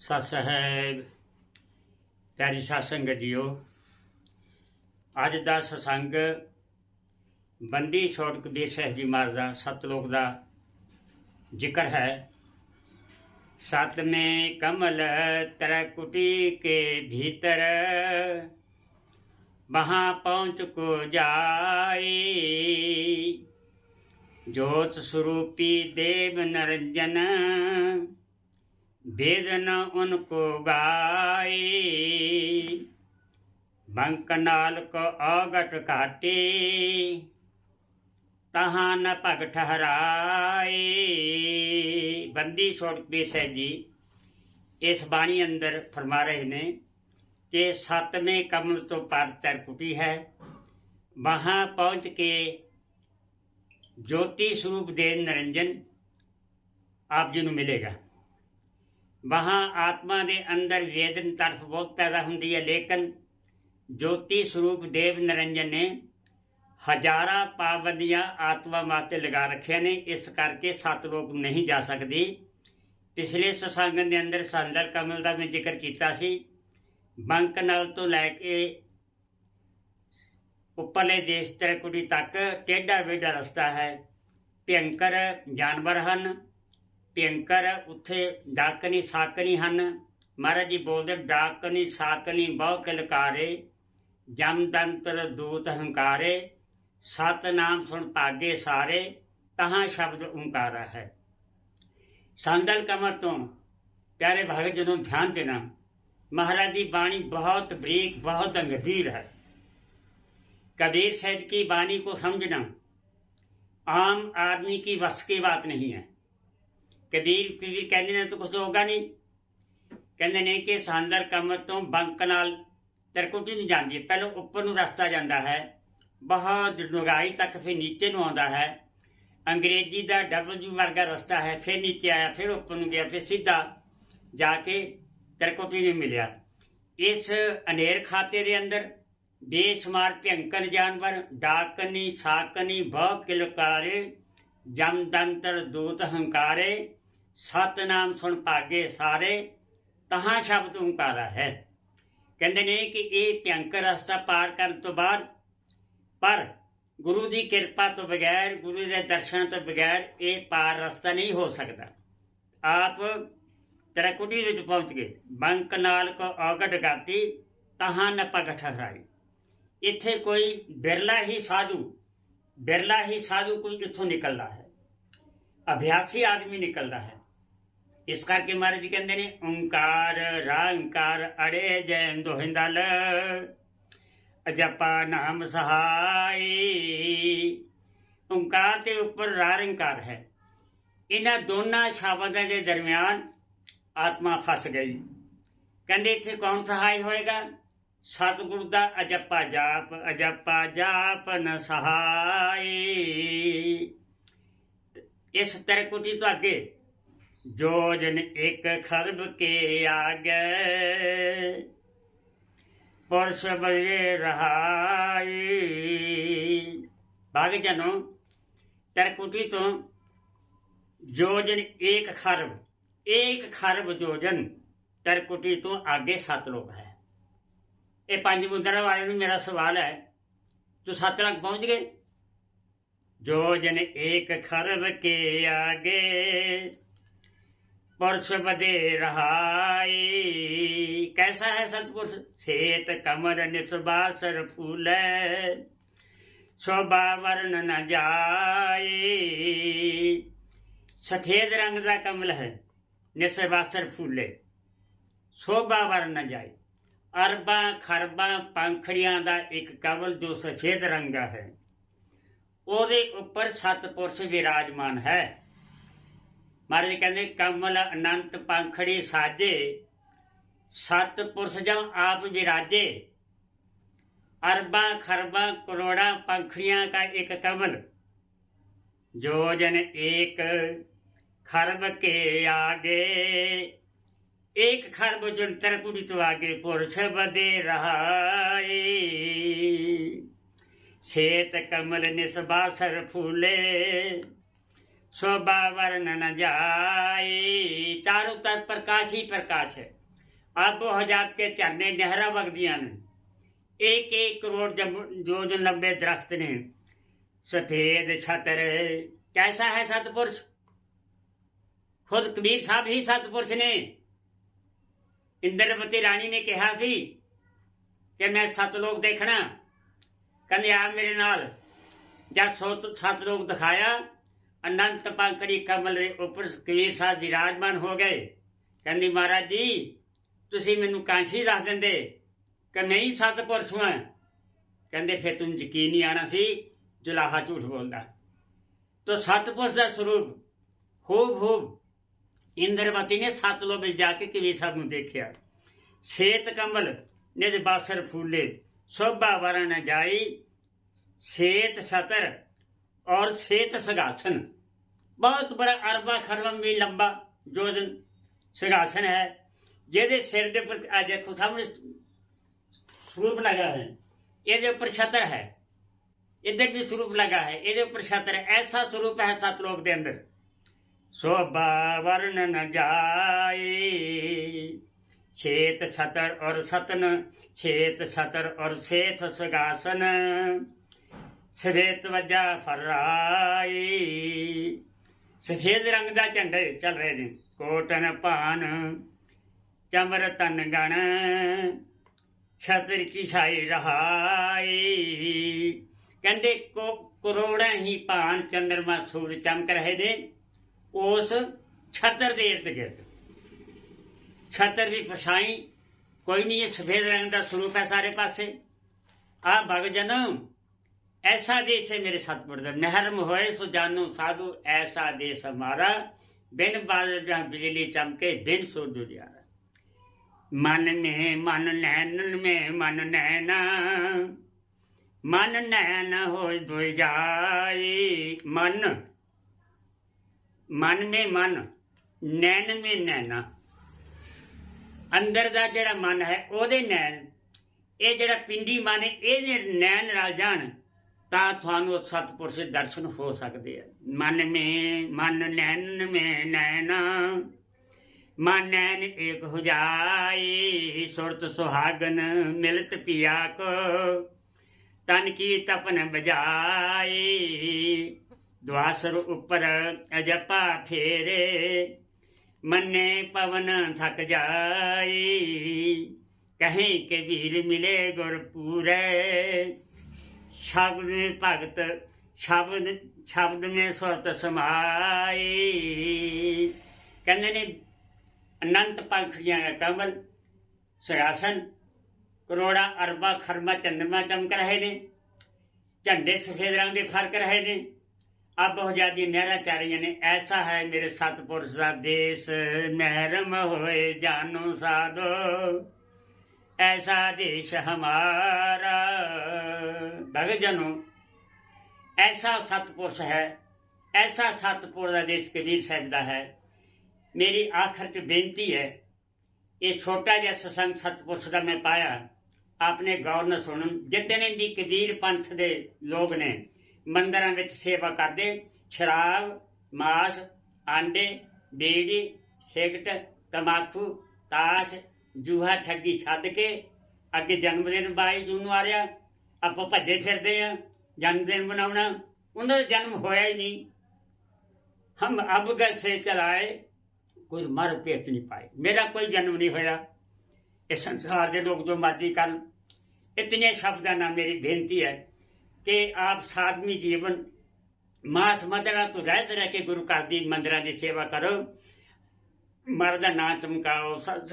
ਸਤਿ ਸਾਹਿਬ ਪਿਆਰੀ ਸਾਧ ਸੰਗਤ ਜੀਓ, ਅੱਜ ਦਾ ਸਤਸੰਗ ਬੰਦੀ ਛੋੜ ਕਬੀਰ ਸਾਹਿਬ ਜੀ ਮਹਾਰਾਜ ਦਾ ਸਤਲੋਕ ਦਾ ਜ਼ਿਕਰ ਹੈ। ਸਤਮੇ ਕਮਲ ਤਰ ਕੁਟੀ ਕੇ ਭੀਤਰ ਵਹਾਂ ਪਹੁੰਚ ਕੋ ਜਾਈ ਜੋਤ ਸਰੂਪੀ ਦੇਵ ਨਰਜਨ वेद न उनको गाई बंक नाल को औगट काटे तहाँ न पग ठहराए ਬੰਦੀ ਛੋੜਪੀ ਸਾਹਿਬ ਜੀ ਇਸ ਬਾਣੀ ਅੰਦਰ ਫਰਮਾ ਰਹੇ ਨੇ ਕਿ ਸਤਵੇਂ ਕਮਲ ਤੋਂ ਪਰ ਤਰਕੁਟੀ ਹੈ ਵਹਾਂ ਪਹੁੰਚ ਕੇ ਜੋਤੀ ਸਰੂਪ ਦੇ ਨਿਰੰਜਨ ਆਪ ਜੀ ਨੂੰ ਮਿਲੇਗਾ ਵਹਾਂ ਆਤਮਾ ਦੇ ਅੰਦਰ ਵੇਦਨ ਤਰਫ ਬਹੁਤ ਪੈਦਾ ਹੁੰਦੀ ਹੈ, ਲੇਕਿਨ ਜੋਤੀ ਸਰੂਪ ਦੇਵ ਨਿਰੰਜਨ ਨੇ ਹਜ਼ਾਰਾਂ ਪਾਬੰਦੀਆਂ ਆਤਮਾ ਮਾਤੇ ਲਗਾ ਰੱਖਿਆ ਨੇ, ਇਸ ਕਰਕੇ ਸੱਤ ਨਹੀਂ ਜਾ ਸਕਦੀ। ਪਿਛਲੇ ਸਤਸੰਗ ਦੇ ਅੰਦਰ ਸੰਦਰ ਕਮਲ ਦਾ ਮੈਂ ਜ਼ਿਕਰ ਕੀਤਾ ਸੀ। ਬੰਕ ਨਲ ਤੋਂ ਲੈ ਕੇ ਉੱਪਰਲੇ ਦੇਸ਼ ਤਰਕੁੜੀ ਤੱਕ ਟੇਢਾ ਵੇਢਾ ਰਸਤਾ ਹੈ। ਭਿਅੰਕਰ ਜਾਨਵਰ ਹਨ। ਭਿਅੰਕਰ ਉੱਥੇ ਡਾਕਨੀ ਸਾਕਨੀ ਹਨ ਮਹਾਰਾਜ ਜੀ ਬੋਲਦੇ ਡਾਕਨੀ ਸਾਕਨੀ ਬਹੁ ਕਿਲਕਾਰੇ ਜਮਦੰਤਰ ਦੂਤ ਹੰਕਾਰੇ ਸਤਨਾਮ ਸੁਣ ਭਾਗੇ ਸਾਰੇ ਤਹਾਂ ਸ਼ਬਦ ਓੰਕਾਰਾ ਹੈ ਸੰਦਲ ਕਮਰ ਤੋਂ ਪਿਆਰੇ ਭਗਤ ਜਦੋਂ ਧਿਆਨ ਦੇਣਾ ਮਹਾਰਾਜ ਦੀ ਬਾਣੀ ਬਹੁਤ ਬਰੀਕ ਬਹੁਤ ਗੰਭੀਰ ਹੈ कबीर साहब की वाणी को समझना आम आदमी की वश की बात नहीं है ਕਬੀਰ ਕਬੀਰ ਕਹਿੰਦੇ ਨੇ ਤਾਂ ਕੁਝ ਹੋਗਾ ਨਹੀਂ। ਕਹਿੰਦੇ ਨੇ ਕਿ ਸਾਂਦਰ ਕਮਰ ਤੋਂ ਬੰਕ ਨਾਲ ਤਰਕੁਟੀ ਨੂੰ ਜਾਂਦੀ। ਹੈ ਪਹਿਲਾਂ ਉੱਪਰ ਨੂੰ ਰਸਤਾ ਜਾਂਦਾ ਹੈ। ਬਹੁਤ ਡੁੰਗਾਈ ਤੱਕ ਫਿਰ ਨੀਚੇ ਨੂੰ ਆਉਂਦਾ ਹੈ। ਅੰਗਰੇਜ਼ੀ ਦਾ ਡਬਲਯੂ ਵਰਗਾ ਰਸਤਾ ਹੈ। ਫਿਰ ਨੀਚੇ ਆਇਆ, ਫਿਰ ਉੱਪਰ ਨੂੰ ਗਿਆ, ਫਿਰ ਸਿੱਧਾ ਜਾ ਕੇ ਤਰਕੁਟੀ ਨੂੰ ਮਿਲਿਆ। ਇਸ ਅਨੇਰ ਖਾਤੇ ਦੇ ਅੰਦਰ ਬੇਸ਼ੁਮਾਰ ਭਿਅੰਕਰ ਜਾਨਵਰ, ਡਾਕਨੀ, ਸਾਕਨੀ, ਬਹੁ ਕਿਲਕਾਰੇ ਜਮਦੰਤਰ ਦੂਤ ਹੰਕਾਰੇ ਸਤਨਾਮ ਸੁਣ ਭਾਗੇ ਸਾਰੇ ਤਹਾਂ ਸ਼ਬਦ ਓੰਕਾਰਾ ਹੈ ਕਹਿੰਦੇ ਨੇ ਕਿ ਇਹ ਭਿਅੰਕਰ ਰਸਤਾ ਪਾਰ ਕਰਨ ਤੋਂ ਬਾਅਦ ਪਰ ਗੁਰੂ ਦੀ ਕਿਰਪਾ ਤੋਂ ਬਗੈਰ ਗੁਰੂ ਦੇ ਦਰਸ਼ਨ ਤੋਂ ਬਗੈਰ ਇਹ ਪਾਰ ਰਸਤਾ ਨਹੀਂ ਹੋ ਸਕਦਾ ਆਪ ਤਰਕੁਟੀ ਵਿੱਚ ਪਹੁੰਚ ਗਏ ਬੰਕ ਨਾਲ ਕੋ ਔਗੜ ਗਾਤੀ ਤਹਾਂ ਨ ਪਗ ਠਹਰਾਈ ਇੱਥੇ ਕੋਈ ਬਿਰਲਾ ਹੀ ਸਾਧੂ ਬਿਰਲਾ ਹੀ ਸਾਧੂ ਕੋਈ ਇੱਥੋਂ ਨਿਕਲਦਾ ਹੈ ਅਭਿਆਸੀ ਆਦਮੀ ਨਿਕਲਦਾ ਹੈ ਇਸ ਕਰਕੇ ਮਹਾਰਾਜ ਜੀ ਕਹਿੰਦੇ ਨੇ, ਓੰਕਾਰ ਰਾੰਕਾਰ ਅੜੇ ਜੈ ਦੋਹਿੰਦਲ ਅਜਪਾ ਨਾਮ ਸਹਾਈ। ਓੰਕਾਰ ਦੇ ਉੱਪਰ ਰਾਰੰਕਾਰ ਹੈ। ਇਹਨਾਂ ਦੋਨਾਂ ਸ਼ਬਦਾਂ ਦੇ ਦਰਮਿਆਨ ਆਤਮਾ ਫਸ ਗਈ। ਕਹਿੰਦੇ ਇੱਥੇ ਕੌਣ ਸਹਾਈ ਹੋਏਗਾ? ਸਤਿਗੁਰੂ ਦਾ ਅਜਪਾ ਜਾਪ ਅਜਪਾ ਜਾਪ ਨ ਸਹਾਈ। ਇਸ ਤਰਕੁਟੀ ਤੋਂ ਅੱਗੇ ਜੋ ਜਨ ਇੱਕ ਖਰਬ ਕੇ ਆਗੇ, ਪਰਸ ਬਲੇ ਰਹਾਈ। ਬਾਗ ਜਨੋ ਤਰਕੁਟੀ ਤੋਂ ਜੋ ਜਨ ਇੱਕ ਖਰਬ ਇੱਕ ਖਰਬ ਜੋਜਨ ਤਰਕੁਟੀ ਤੋਂ ਅੱਗੇ ਸੱਤ ਲੋਕ ਹੈ। ਇਹ ਪੰਜ ਮੁੰਦਰਾਂ ਵਾਲੇ ਨੂੰ ਮੇਰਾ ਸਵਾਲ ਹੈ ਤੂੰ ਸੱਤ ਲੱਖ ਪਹੁੰਚ ਗਏ? ਜੋ ਜਨ ਏਕ ਖਰਬ ਕੇ ਆਗੇ ਪੁਰਸ਼ ਬਦੇ ਰਹਾਈ। ਕੈਸਾ ਹੈ ਸਤਪੁਰਸ਼ ਸੇਤ ਕਮਰ ਨਿਸਬਾਸਰ ਫੂਲੇ, ਸ਼ੋਭਾ ਵਰਨ ਨ ਜਾਏ ਸਫੇਦ ਰੰਗ ਦਾ ਕਮਲ ਹੈ, ਨਿਸਬਾਸਰ ਫੂਲੇ, ਸ਼ੋਭਾ ਵਰਨ ਨ ਜਾਏ ਅਰਬਾਂ, ਖਰਬਾਂ, ਪੰਖੜੀਆਂ ਦਾ ਇੱਕ ਕਮਲ ਜੋ ਸਫੇਦ ਰੰਗ ਦਾ ਹੈ, ਉਹਦੇ ਉੱਪਰ ਸਤਪੁਰਸ਼ ਵਿਰਾਜਮਾਨ ਹੈ। ਮਹਾਰਾਜ ਕਹਿੰਦੇ, ਕਮਲ ਅਨੰਤ ਪੰਖੜੀ ਸਾਜੇ, ਸਤ ਪੁਰਸ਼ ਜਮ ਆਪ ਵਿਰਾਜੇ। ਅਰਬਾਂ, ਖਰਬਾਂ, ਕਰੋੜਾਂ ਪੰਖੜੀਆਂ ਦਾ ਇੱਕ ਕਮਲ। ਜੋ ਜਨ ਏਕ ਖਰਬ ਕੇ ਆਗੇ, ਏਕ ਖਰਬ ਜਨ ਤਰਕੁੜੀ ਤੋਂ ਆਗੇ, ਪੁਰਸ਼ ਬਦੇ ਰਹਾਏ। ਛੇਤ ਕਮਲ ਨਿਸਬਾਸਰ ਫੂਲੇ शोभा वर्ण न जाए चारों तरफ प्रकाश ही प्रकाश है आबो हजात के झरने नहरा वगदियां ने एक एक करोड़ जब- जोजन लंबे दरख्त ने सफेद छतर कैसा है सतपुरुष खुद कबीर ਸਾਹਿਬ ਹੀ ਸਤਪੁਰਸ਼ ਨੇ ਇੰਦਰਵਤੀ ਰਾਣੀ ਨੇ ਕਿਹਾ ਸੀ ਕਿ ਮੈਂ ਸੱਤ ਲੋਕ ਦੇਖਣਾ ਕਹਿੰਦੇ ਆ ਮੇਰੇ ਨਾਲ ਜਦ ਸੋਤ ਸੱਤ ਲੋਕ ਦਿਖਾਇਆ ਅਨੰਤ ਪੰਕੜੀ ਕਮਲ ਦੇ ਉੱਪਰ ਕਬੀਰ ਸਾਹਿਬ ਵਿਰਾਜਮਾਨ ਹੋ ਗਏ। ਕਹਿੰਦੀ, ਮਹਾਰਾਜ ਜੀ, ਤੁਸੀਂ ਮੈਨੂੰ ਕਾਂਸ਼ੀ ਦੱਸ ਦਿੰਦੇ ਕਿ ਮੈਂ ਸਤਪੁਰਸ਼ ਹਾਂ? ਕਹਿੰਦੇ, ਫਿਰ ਤੁਹਾਨੂੰ ਯਕੀਨ ਨਹੀਂ ਆਣਾ ਸੀ, ਜੁਲਾਹਾ ਝੂਠ ਬੋਲਦਾ ਤੋ ਸਤਪੁਰਸ਼ ਦਾ ਸਰੂਪ, ਹੂਬ ਹੂਬ ਇੰਦਰਵਤੀ ਨੇ ਸੱਤ ਲੋਕ ਵਿੱਚ ਜਾ ਕੇ ਕਬੀਰ ਸਾਹਿਬ ਨੂੰ ਦੇਖਿਆ। ਸ਼ੇਤ ਕਮਲ, ਨਿਜ ਬਾਸਰ ਫੂਲੇ, ਸੋਭਾ ਵਰਣ ਜਾਈ, ਸ਼ੇਤ ਸਤਰ और श्वेत सिंहासन बहुत बड़ा अरबा खरबम भी लंबा जोजन सिंहासन है ਜਿਹਦੇ ਸਿਰ ਦੇ ਉੱਪਰ ਆ ਦੇਖੋ ਸਾਹਮਣੇ ਸਰੂਪ ਲਗਾ ਹੈ ਇਹਦੇ ਉੱਪਰ ਛਤਰ ਹੈ ਇੱਧਰ ਵੀ ਸਰੂਪ ਲਗਾ ਹੈ ਇਹਦੇ ਉੱਪਰ ਛਤਰ ਹੈ ਐਸਾ ਸਰੂਪ ਹੈ ਸਤ ਲੋਕ ਦੇ ਅੰਦਰ शोभा वर्ण न जाए छेत छतर और सतन छेत छतर और सेठ सगासन ਸਫੇਦ ਵਜਾ ਫਰਾਈ ਸਫੇਦ ਰੰਗ ਦਾ ਝੰਡੇ ਚੱਲ ਰਹੇ ਨੇ ਕੋਟਨ ਭਾਨ, ਚਮਰ ਤਨ ਗਣ, ਛਤਰ ਕੀ ਛਾਈ ਰਹਾਈ। ਕਹਿੰਦੇ ਕੋ ਕਰੋੜਾਂ ਹੀ ਭਾਨ ਚੰਦਰਮਾ ਸੂਰਜ ਚਮਕ ਰਹੇ ਨੇ, ਉਸ ਛਤਰ ਦੇ ਇਰਦ ਗਿਰਦ। ਛਤਰ ਦੀ ਪਛਾਈ ਕੋਈ ਨਹੀਂ, ਇਹ ਸਫੇਦ ਰੰਗ ਦਾ ਸਰੂਪ ਹੈ ਸਾਰੇ ਪਾਸੇ। ਆ ਭਗਜਨ ऐसा देश है मेरे सतपुर नहरम होए सो जानो साधु ऐसा देश हमारा बिन बादल जहाँ बिजली चमके बिन सूरज उजियारा मन में मन नैनन में मन नैना मन नैन हो दो जाए मन ਮਨ ਮੇ ਮਨ ਨੈਣ ਮੇ ਨੈਣਾ ਅੰਦਰ ਦਾ ਜਿਹੜਾ ਮਨ ਹੈ ਉਹਦੇ ਨੈਣ ਇਹ ਜਿਹੜਾ ਪਿੰਡੀ ਮਨ ਹੈ ਇਹਦੇ ਨੈਣ ਨਾਲ ਜਾਣ ਤਾਂ ਤੁਹਾਨੂੰ ਉਹ ਸਤਿਪੁਰਸ਼ ਦੇ ਦਰਸ਼ਨ ਹੋ ਸਕਦੇ ਆ। ਮਨ ਮੇ ਮਨ ਨੈਣ ਮੇ ਨੈਣਾ, ਮਨ ਨੈਣ ਏਕ ਹੋ ਜਾਈ, ਸੁਰਤ ਸੁਹਾਗਨ ਮਿਲਤ ਪਿਆ ਕੋ, ਤਨ ਕੀ ਤਪਨ ਬਜਾਈ, ਦਵਾਸਰ ਉੱਪਰ ਅਜਪਾ ਫੇਰੇ, ਮੰਨੇ ਪਵਨ ਥਕ ਜਾਈ, ਕਹੀਂ ਕੇ ਵੀਰ ਮਿਲੇ ਗੁਰਪੂਰੇ ਸ਼ਬਦ ਨੇ ਭਗਤ, ਸ਼ਬਦ ਸ਼ਬਦ ਨੇ ਸੁਰਤ ਸਮਾਈ। ਕਹਿੰਦੇ ਨੇ, ਅਨੰਤ ਪੰਖੀਆਂ ਦਾ ਕਮਲ ਸਰਾਸਨ ਕਰੋੜਾ ਅਰਬਾ ਖਰਮਾ ਚੰਦਮਾ ਚਮਕ ਰਹੇ ਨੇ, ਝੰਡੇ ਸਫੇਦ ਰੰਗ ਦੇ ਫ਼ਰਕ ਰਹੇ ਨੇ। ਅਬ ਨਹਿਰਾ ਚਾਰੀਆਂ ਨੇ, ਐਸਾ ਹੈ ਮੇਰੇ ਸਤਪੁਰਸ਼ ਦਾ ਦੇਸ਼ ਮਹਿਰਮ ਹੋਏ ਜਾਨੋ ਸਾਧੋ। ऐसा देश हमारा भगजनों ऐसा सतपुरुष है ऐसा सतपुर का देश कबीर साहब का है मेरी आखिर च बेनती है ये छोटा ਜਿਹਾ ਸਤਸੰਗ ਸਤਪੁਰਸ਼ ਦਾ ਮੈਂ ਪਾਇਆ ਆਪਣੇ ਗੌਰ ਨਾਲ ਸੁਣਨ ਜਿਤਨੇ ਵੀ ਕਬੀਰ ਪੰਥ ਦੇ ਲੋਕ ਨੇ ਮੰਦਰਾਂ ਵਿੱਚ ਸੇਵਾ ਕਰਦੇ ਸ਼ਰਾਬ ਮਾਸ ਆਂਡੇ ਬੀੜੀ ਸਿਗਰਟ ਤਮਾਕੂ ਤਾਸ਼ ਜੂਹਾ ਠੱਗੀ ਛੱਡ ਕੇ ਅੱਗੇ ਜਨਮ ਦਿਨ 22 ਜੂਨ ਨੂੰ ਆ ਰਿਹਾ। ਆਪਾਂ ਭੱਜੇ ਫਿਰਦੇ ਆ ਜਨਮ ਦਿਨ ਮਨਾਉਣਾ। ਉਹਨਾਂ ਦਾ ਜਨਮ ਹੋਇਆ ਹੀ ਨਹੀਂ। ਹਮ ਅਬ ਗਏ ਸੇ ਚਲਾਏ, ਕੋਈ ਮਰ ਪੇਤ ਨਹੀਂ ਪਾਏ। ਮੇਰਾ ਕੋਈ ਜਨਮ ਨਹੀਂ ਹੋਇਆ। ਇਹ ਸੰਸਾਰ ਦੇ ਲੋਕ ਜੋ ਮਰਜ਼ੀ ਕਰਨ। ਇਤਨੇ ਸ਼ਬਦਾਂ ਨਾਲ ਮੇਰੀ ਬੇਨਤੀ ਹੈ ਕਿ ਆਪ ਸਾਧਵੀ ਜੀਵਨ, ਮਾਸ ਮਦਰਾ ਤੋਂ ਰਹਿਤ ਰਹਿ ਕੇ ਗੁਰੂ ਘਰ ਦੀ ਮੰਦਰਾਂ ਦੀ ਸੇਵਾ ਕਰੋ। ਮਰ ਦਾ ਨਾਂ ਚਮਕਾਓ ਸ-